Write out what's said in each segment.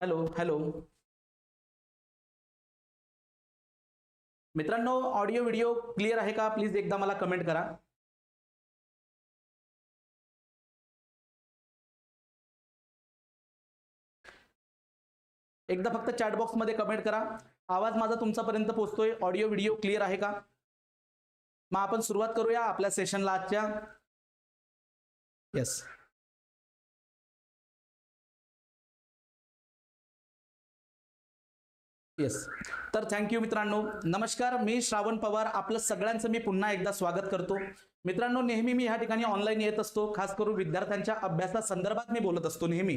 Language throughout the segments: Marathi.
Hello hello. मित्रांनो ऑडिओ व्हिडिओ क्लिअर आहे का? प्लीज एकदा मला कमेंट करा. एकदा फक्त चॅट बॉक्समध्ये कमेंट करा. आवाज माझा तुमच्यापर्यंत पोहोचतोय. ऑडिओ व्हिडिओ क्लिअर आहे का? मग आपण सुरुवात करूया आपल्या सेशनला आजच्या. येस येस तर थँक्यू मित्रांनो. नमस्कार मी श्रावण पवार. आपलं सगळ्यांचं मी पुन्हा एकदा स्वागत करतो. मित्रांनो नेहमी मी ह्या ठिकाणी ऑनलाईन येत असतो. खास करून विद्यार्थ्यांच्या अभ्यासा संदर्भात मी बोलत असतो नेहमी.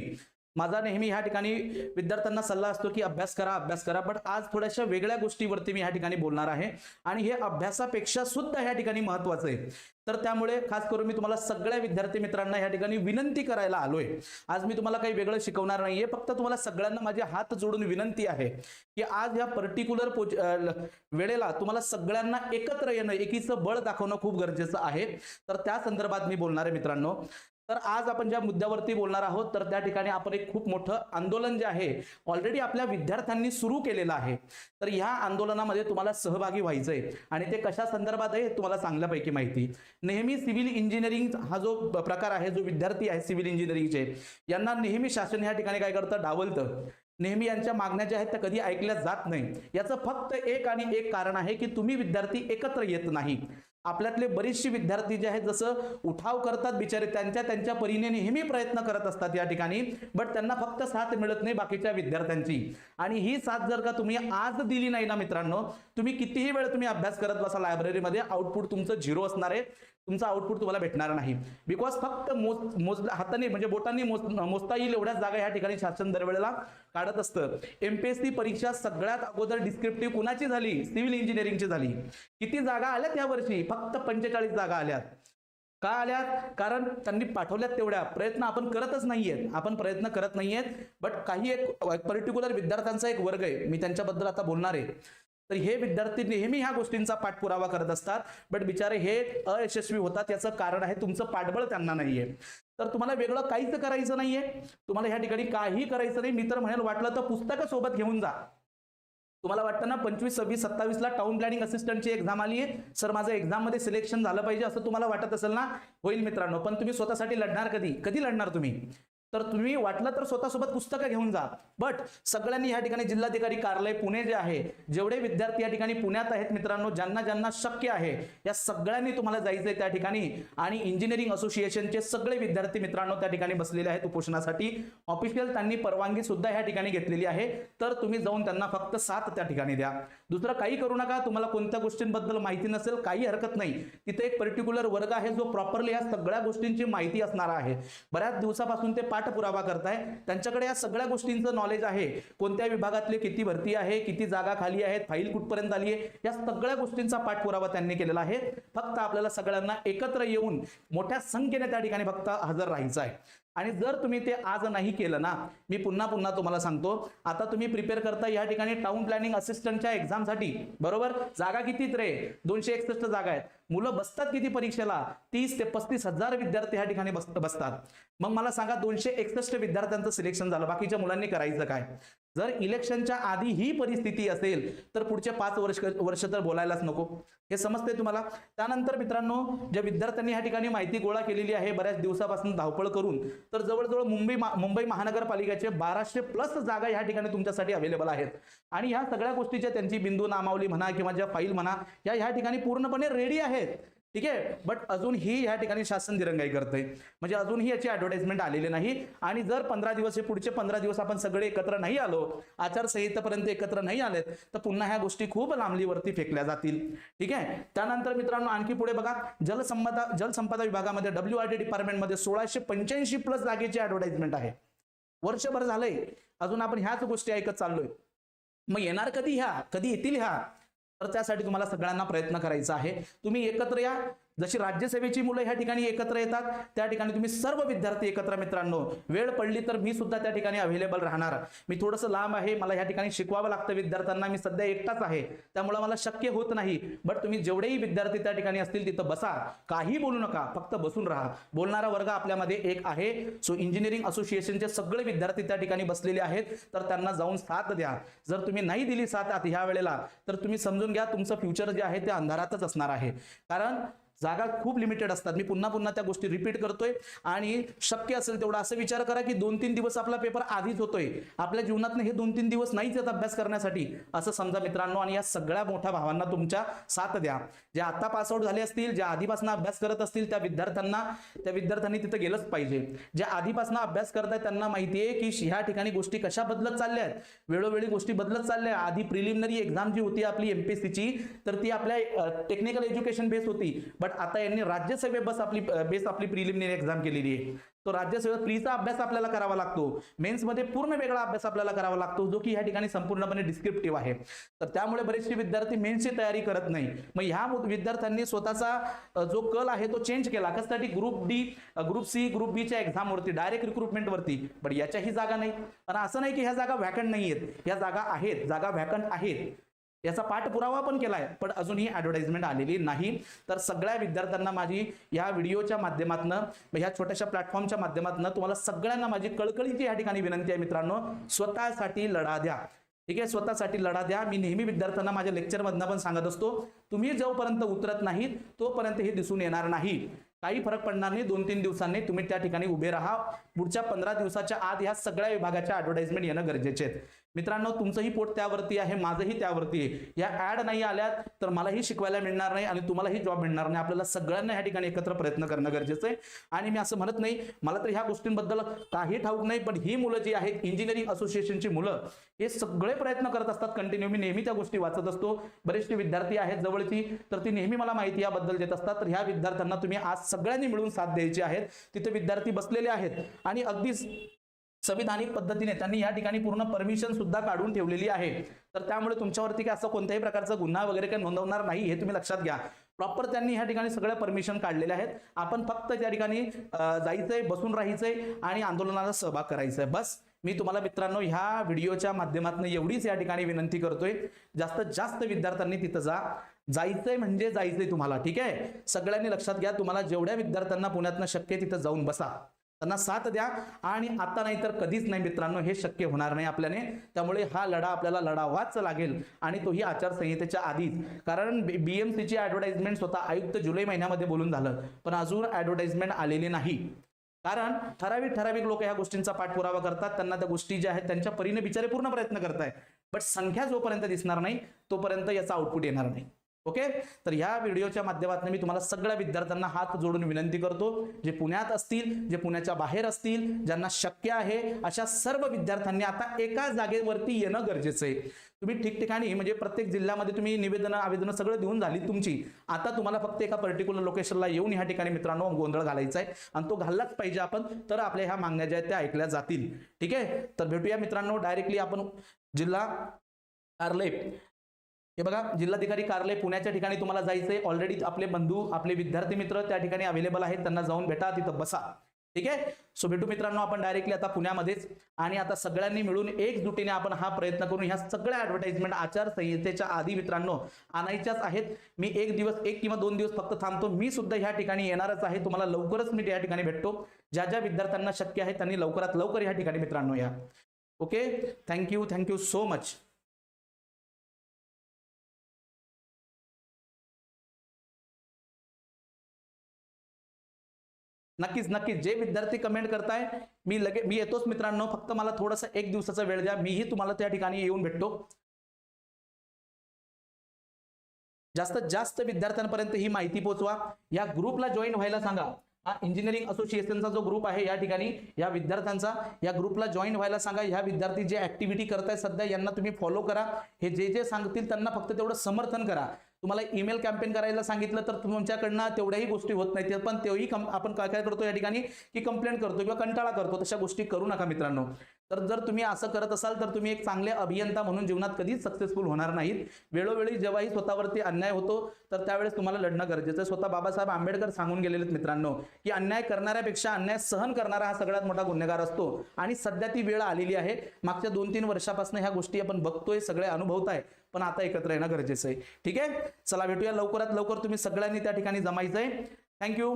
माझा नेहमी ह्या ठिकाणी विद्यार्थ्यांना सल्ला असतो की अभ्यास करा अभ्यास करा. बट आज थोड्याशा वेगळ्या गोष्टीवरती मी ह्या ठिकाणी बोलणार आहे. आणि हे अभ्यासापेक्षा सुद्धा ह्या ठिकाणी महत्वाचं आहे. तर त्यामुळे खास करून मी तुम्हाला सगळ्या विद्यार्थी मित्रांना ह्या ठिकाणी विनंती करायला आलोय. आज मी तुम्हाला काही वेगळं शिकवणार नाहीये. फक्त तुम्हाला सगळ्यांना माझे हात जोडून विनंती आहे की आज ह्या पर्टिक्युलर वेळेला तुम्हाला सगळ्यांना एकत्र येणं एकीचं बळ दाखवणं खूप गरजेचं आहे. तर त्या संदर्भात मी बोलणार आहे मित्रांनो. तर आज आपण ज्या मुद्द्यावरती बोलणार आहोत तर त्या ठिकाणी आपण एक खूप मोठं आंदोलन जे आहे ऑलरेडी आपल्या विद्यार्थ्यांनी सुरू केलेलं आहे. तर ह्या आंदोलनामध्ये तुम्हाला सहभागी व्हायचंय आणि ते कशा संदर्भात आहे तुम्हाला चांगल्यापैकी माहिती. नेहमी सिव्हिल इंजिनिअरिंग हा जो प्रकार आहे जो विद्यार्थी आहे सिव्हिल इंजिनिअरिंगचे यांना नेहमी शासन ह्या ठिकाणी काय करतं डावलतं. नेहमी यांच्या मागण्या ज्या आहेत त्या कधी ऐकल्या जात नाही. याचं फक्त एक आणि एक कारण आहे की तुम्ही विद्यार्थी एकत्र येत नाही. आपल्यातले बरेचसे विद्यार्थी जे आहेत जसं उठाव करतात बिचारे त्यांच्या त्यांच्या परीने नेहमी प्रयत्न करत असतात या ठिकाणी बट त्यांना फक्त साथ मिळत नाही बाकीच्या विद्यार्थ्यांची. आणि ही साथ जर का तुम्ही आज दिली नाही ना मित्रांनो तुम्ही कितीही वेळ तुम्ही अभ्यास करत बसा लायब्ररीमध्ये आउटपुट तुमचं झिरो असणार आहे. तुमचं आउटपुट तुम्हाला भेटणार नाही. बिकॉज फक्त मोज मोज हाताने म्हणजे बोटांनी मोज मोजता येईल एवढ्याच जागा या ठिकाणी शासन दरवेळेला काढत असतं. एमपीएससी परीक्षा सगळ्यात अगोदर डिस्क्रिप्टिव्ह कुणाची झाली? सिव्हिल इंजिनिअरिंगची झाली. किती जागा आल्यात या वर्षी? फक्त पंचेचाळीस जागा आल्यात. का आल्यात? कारण त्यांनी पाठवल्यात तेवढ्या. प्रयत्न आपण करतच नाहीयेत. आपण प्रयत्न करत नाहीयेत. बट काही एक पर्टिक्युलर विद्यार्थ्यांचा एक वर्ग आहे. मी त्यांच्याबद्दल आता बोलणार आहे. तर हे विद्यार्थी नेहमी ह्या गोष्टींचा पाठपुरावा करत असतात. बट बिचारे हे अयशस्वी होतात याचं कारण आहे तुमचं पाठबळ त्यांना नाहीये. तर तुम्हाला वेगळं काहीच करायचं नाहीये. तुम्हाला ह्या ठिकाणी काही करायचं नाही. मी तर म्हणेल वाटलं तर पुस्तकं सोबत घेऊन जा. तुम्हाला वाटतं ना पंचवीस सव्वीस सत्तावीसला टाउन प्लॅनिंग असिस्टंटची एक्झाम आली आहे सर माझं एक्झाममध्ये सिलेक्शन झालं पाहिजे असं तुम्हाला वाटत असेल ना? होईल मित्रांनो. पण तुम्ही स्वतःसाठी लढणार कधी? कधी लढणार तुम्ही? तर तुम्ही वाटलं तर स्वतःसोबत पुस्तकं घेऊन जा. बट सगळ्यांनी या ठिकाणी जिल्हाधिकारी कार्यालय पुणे जे आहे जेवढे विद्यार्थी या ठिकाणी पुण्यात आहेत मित्रांनो ज्यांना ज्यांना शक्य आहे या सगळ्यांनी तुम्हाला जायचंय त्या ठिकाणी. आणि इंजिनिअरिंग असोसिएशनचे सगळे विद्यार्थी मित्रांनो त्या ठिकाणी बसलेले आहेत उपोषणासाठी. ऑफिशियल त्यांनी परवानगी सुद्धा या ठिकाणी घेतलेली आहे. तर तुम्ही जाऊन त्यांना फक्त साथ त्या ठिकाणी द्या. दुसरं काही करू नका तुम्हाला कोणत्या गोष्टींबद्दल माहिती नसेल काही हरकत नाही. तिथे एक पर्टिक्युलर वर्ग आहे जो प्रॉपरली या सगळ्या गोष्टींची माहिती असणार आहे. बऱ्याच दिवसापासून ते पाठपुरावा करताय. त्यांच्याकडे या सगळ्या गोष्टींचं नॉलेज आहे. कोणत्या विभागातले किती भरती आहे किती जागा खाली आहेत फाईल कुठपर्यंत आली आहे या सगळ्या गोष्टींचा पाठपुरावा त्यांनी केलेला आहे. फक्त आपल्याला सगळ्यांना एकत्र येऊन मोठ्या संख्येने त्या ठिकाणी फक्त हजर राहायचं आहे. आणि जर तुम्ही ते आज नाही केलं ना मी पुन्हा पुन्हा तुम्हाला सांगतो आता तुम्ही प्रिपेअर करता या ठिकाणी टाउन प्लॅनिंग असिस्टंटच्या एक्झामसाठी बरोबर? जागा कितीत रे? दोनशे एकसष्ट जागा आहेत. मुलं बसतात किती परीक्षेला? तीस ते पस्तीस हजार विद्यार्थी ह्या ठिकाणी बस बसतात. मग मला सांगा दोनशे एकसष्ट विद्यार्थ्यांचं सिलेक्शन झालं बाकीच्या मुलांनी करायचं काय? जर इलेक्शनच्या आधी ही परिस्थिती असेल तर पुढचे पाच वर्ष वर्ष तर बोलायलाच नको. हे समजते तुम्हाला? त्यानंतर मित्रांनो ज्या विद्यार्थ्यांनी ह्या ठिकाणी माहिती गोळा केलेली आहे बऱ्याच दिवसापासून धावपळ करून तर जवळजवळ मुंबई मुंबई महानगरपालिकेचे बाराशे प्लस जागा ह्या ठिकाणी तुमच्यासाठी अवेलेबल आहेत. आणि ह्या सगळ्या गोष्टीच्या त्यांची बिंदू नामावली म्हणा किंवा ज्या फाईल म्हणा या ह्या ठिकाणी पूर्णपणे रेडी आहेत. ठीक आहे? बट अजूनही या ठिकाणी शासन दिरंगाई करतंय. म्हणजे अजूनही याची ऍडव्हर्टाइजमेंट आलेली नाही. आणि जर पंधरा दिवस हे पुढचे पंधरा दिवस आपण सगळे एकत्र नाही आलो आचारसंहितेपर्यंत एकत्र नाही आलेत तर पुन्हा ह्या गोष्टी खूप लांबलीवरती फेकल्या जातील. ठीक आहे? त्यानंतर मित्रांनो आणखी पुढे बघा जलसंपदा जलसंपदा विभागामध्ये डब्ल्यू आर डी डिपार्टमेंटमध्ये सोळाशे पंच्याऐंशी प्लस जागेची ऍडव्हर्टाइजमेंट आहे. वर्षभर झालंय. अजून आपण ह्याच गोष्टी ऐकत चाललोय. मग येणार कधी ह्या? कधी येतील ह्या? तर त्यासाठी तुम्हाला सगळ्यांना प्रयत्न करायचा आहे. तुम्ही एकत्र या. जशी राज्यसेवेची मुलं ह्या ठिकाणी एकत्र येतात त्या ठिकाणी तुम्ही सर्व विद्यार्थी एकत्र मित्रांनो वेळ पडली तर मी सुद्धा त्या ठिकाणी अवेलेबल राहणार. मी थोडंसं लांब आहे मला ह्या ठिकाणी शिकवावं लागतं विद्यार्थ्यांना मी सध्या एकटाच आहे त्यामुळे मला शक्य होत नाही. बट तुम्ही जेवढेही विद्यार्थी त्या ठिकाणी असतील तिथं बसा. काही बोलू नका फक्त बसून राहा. बोलणारा वर्ग आपल्यामध्ये एक आहे. सो इंजिनिअरिंग असोसिएशनचे सगळे विद्यार्थी त्या ठिकाणी बसलेले आहेत तर त्यांना जाऊन साथ द्या. जर तुम्ही नाही दिली साथ आता ह्या वेळेला तर तुम्ही समजून घ्या तुमचं फ्युचर जे आहे ते अंधारातच असणार आहे. कारण जागा खूप लिमिटेड असतात. मी पुन्हा पुन्हा त्या गोष्टी रिपीट करतोय. आणि शक्य असेल तेवढा असं विचार करा की दोन तीन दिवस आपला पेपर आधीच होतोय. आपल्या जीवनात हे दोन तीन दिवस नाहीच येत अभ्यास करण्यासाठी. असं समजा मित्रांनो आणि या सगळ्या मोठ्या भावांना तुमच्या साथ द्या. जे आता पासआउट झाले असतील ज्या आधीपासून अभ्यास करत असतील त्या विद्यार्थ्यांना त्या विद्यार्थ्यांनी तिथं गेलंच पाहिजे. जे आधीपासून अभ्यास करतायत त्यांना माहिती आहे की ह्या ठिकाणी गोष्टी कशा बदलत चालल्या आहेत. वेळोवेळी गोष्टी बदलत चालल्या आधी प्रिलिमिनरी एक्झाम जी होती आपली एमपीएससीची तर ती आपल्या टेक्निकल एज्युकेशन बेस होती. बट आता यांनी राज्यसेवे बस आपली बेस आपली प्रिलिमिनरी एक्झाम केलेली आहे. तो राज्यसेवेत प्रीचा अभ्यास आपल्याला करावा लागतो. मेन्समध्ये पूर्ण वेगळा अभ्यास आपल्याला करावा लागतो जो की ह्या ठिकाणी संपूर्णपणे डिस्क्रिप्टिव्ह आहे. तर त्यामुळे बरेचसे विद्यार्थी मेन्सची तयारी करत नाही. मग ह्या विद्यार्थ्यांनी स्वतःचा जो कल आहे तो चेंज केला. कशासाठी group D group C group बीच्या एक्झामवरती डायरेक्ट रिक्रुटमेंटवरती पण याच्याही जागा नाही. पण असं नाही की ह्या जागा व्हॅकंट नाही आहेत ह्या जागा आहेत. जागा व्हॅकंट आहेत. याचा पाठपुरावा पण केलाय पण अजूनही ऍडव्हर्टाइजमेंट आलेली नाही. तर सगळ्या विद्यार्थ्यांना माझी या व्हिडिओच्या माध्यमातून ह्या छोट्याशा प्लॅटफॉर्मच्या माध्यमातून तुम्हाला सगळ्यांना माझी कळकळीची या ठिकाणी विनंती आहे मित्रांनो स्वतःसाठी लढा द्या. ठीक आहे? स्वतःसाठी लढा द्या. मी नेहमी विद्यार्थ्यांना माझ्या लेक्चरमधनं पण सांगत असतो तुम्ही जोपर्यंत उतरत नाहीत तोपर्यंत हे दिसून येणार नाही. काही फरक पडणार नाही दोन तीन दिवसांनी तुम्ही त्या ठिकाणी उभे राहा. पुढच्या पंधरा दिवसाच्या आत ह्या सगळ्या विभागाच्या ॲडव्हर्टाइजमेंट येणं गरजेचे आहेत. मित्रांनो तुमचंही पोट त्यावरती आहे माझंही त्यावरती आहे. या ऍड नाही आल्यात तर मलाही शिकवायला मिळणार नाही आणि तुम्हालाही जॉब मिळणार नाही. आपल्याला सगळ्यांना ह्या ठिकाणी एकत्र प्रयत्न करणं गरजेचं आहे. आणि मी असं म्हणत नाही मला तर ह्या गोष्टींबद्दल काही ठाऊक नाही पण ही मुलं जी आहेत इंजिनिअरिंग असोसिएशनची मुलं हे सगळे प्रयत्न करत असतात कंटिन्यू मी नेहमी त्या गोष्टी वाचत असतो. बरेचसे विद्यार्थी आहेत जवळची तर ती नेहमी मला माहिती याबद्दल देत असतात. तर ह्या विद्यार्थ्यांना तुम्ही आज सगळ्यांनी मिळून साथ द्यायची आहेत तिथे विद्यार्थी बसलेले आहेत. आणि अगदीच संविधानिक पद्धतीने त्यांनी या ठिकाणी पूर्ण परमिशन सुद्धा काढून ठेवलेली आहे. तर त्यामुळे तुमच्यावरती काय असं कोणत्याही प्रकारचा गुन्हा वगैरे काही नोंदवणार नाही हे तुम्ही लक्षात घ्या. प्रॉपर त्यांनी ह्या ठिकाणी सगळ्या परमिशन काढलेल्या आहेत. आपण फक्त त्या ठिकाणी जायचंय बसून राहायचंय आणि आंदोलनाला सहभाग करायचंय. बस. मी तुम्हाला मित्रांनो ह्या व्हिडिओच्या माध्यमातून एवढीच या ठिकाणी विनंती करतोय. जास्तीत जास्त विद्यार्थ्यांनी तिथं जा. जायचंय म्हणजे जायचंय तुम्हाला ठीक आहे? सगळ्यांनी लक्षात घ्या तुम्हाला जेवढ्या विद्यार्थ्यांना पुण्यातनं शक्य तिथं जाऊन बसा. त्यांना साथ द्या. आणि आता नाही तर कधीच नाही मित्रांनो हे शक्य होणार नाही आपल्याने. त्यामुळे हा लढा आपल्याला लढावाच लागेल. आणि तोही आचारसंहितेच्या आधीच. कारण बी एम सीची ॲडव्हर्टाइजमेंट स्वतः आयुक्त जुलै महिन्यामध्ये बोलून झालं. पण अजून ॲडव्हर्टाईजमेंट आलेली नाही. कारण ठराविक ठराविक लोक ह्या गोष्टींचा पाठपुरावा करतात. त्यांना त्या गोष्टी ज्या आहेत त्यांच्या परीने बिचारे पूर्ण प्रयत्न करताय बट संख्या जोपर्यंत दिसणार नाही तोपर्यंत याचा आउटपुट येणार नाही. ओके? तर ह्या व्हिडिओच्या माध्यमातून मी तुम्हाला सगळ्या विद्यार्थ्यांना हात जोडून विनंती करतो जे पुण्यात असतील जे पुण्याच्या बाहेर असतील ज्यांना शक्य आहे अशा सर्व विद्यार्थ्यांनी आता एका जागेवरती येणं गरजेचं आहे. तुम्ही ठिकठिकाणी म्हणजे प्रत्येक जिल्ह्यामध्ये तुम्ही निवेदनं आवेदनं सगळं देऊन झाली तुमची. आता तुम्हाला फक्त एका पर्टिक्युलर लोकेशनला येऊन ह्या ठिकाणी मित्रांनो गोंधळ घालायचा आहे आणि तो घाललाच पाहिजे आपण तर आपल्या ह्या मागण्या ज्या आहेत त्या ऐकल्या जातील. ठीक आहे? तर भेटूया मित्रांनो डायरेक्टली आपण जिल्हा कार्यालय हे बघा जिल्हाधिकारी कार्यालय पुण्याच्या ठिकाणी तुम्हाला जायचंय. ऑलरेडी आपले बंधू आपले विद्यार्थी मित्र त्या ठिकाणी अवेलेबल आहेत. त्यांना जाऊन भेटा तिथं बसा. ठीक आहे? सो भेटू मित्रांनो आपण डायरेक्टली आता पुण्यामध्येच. आणि आता सगळ्यांनी मिळून एकजुटीने आपण हा प्रयत्न करून ह्या सगळ्या ऍडव्हर्टाइजमेंट आचारसंहितेच्या आधी मित्रांनो आणायच्याच आहेत. मी एक दिवस एक किंवा दोन दिवस फक्त थांबतो. मी सुद्धा ह्या ठिकाणी येणारच आहे. तुम्हाला लवकरच मी या ठिकाणी भेटतो. ज्या ज्या विद्यार्थ्यांना शक्य आहे त्यांनी लवकरात लवकर या ठिकाणी मित्रांनो या. Okay thank you thank you so much नक्कीच नक्कीच. जे विद्यार्थी कमेंट करताय मी लगे मी येतोच मित्रांनो. फक्त मला थोडासा एक दिवसाचा वेळ द्या. मीही तुम्हाला त्या ठिकाणी येऊन भेटतो. जास्तीत जास्त विद्यार्थ्यांपर्यंत ही माहिती पोहोचवा या ग्रुपला जॉईन व्हायला सांगा. हा इंजिनिअरिंग असोसिएशनचा जो ग्रुप आहे या ठिकाणी या विद्यार्थ्यांचा या ग्रुपला जॉईन व्हायला सांगा. ह्या विद्यार्थी जे ऍक्टिव्हिटी करतायत सध्या यांना तुम्ही फॉलो करा. हे जे जे सांगतील त्यांना फक्त तेवढं समर्थन करा. तुम्हाला ईमेल कॅम्पेन करायला सांगितलं तर तुमच्याकडनं तेवढ्याही गोष्टी होत नाहीत. पण तेही कम आपण काय काय करतो या ठिकाणी की कंप्लेंट करतो किंवा कंटाळा करतो. तशा गोष्टी करू नका मित्रांनो. तर जर तुम्ही असं करत असाल तर तुम्ही एक चांगले अभियंता म्हणून जीवनात कधीच सक्सेसफुल होणार नाहीत. वेळोवेळी जेव्हाही स्वतःवरती अन्याय होतो तर त्यावेळेस तुम्हाला लढणं गरजेचं स्वतः बाबासाहेब आंबेडकर सांगून गेलेले मित्रांनो की अन्याय करणाऱ्यापेक्षा अन्याय सहन करणारा हा सगळ्यात मोठा गुन्हेगार असतो. आणि सध्या ती वेळ आलेली आहे. मागच्या दोन तीन वर्षापासून ह्या गोष्टी आपण बघतोय सगळे अनुभवत आहे पण आता एकत्र येणं गरजेचं आहे. ठीक आहे? चला भेटूया लवकरात लवकर. तुम्ही सगळ्यांनी त्या ठिकाणी जमायचंय. थँक्यू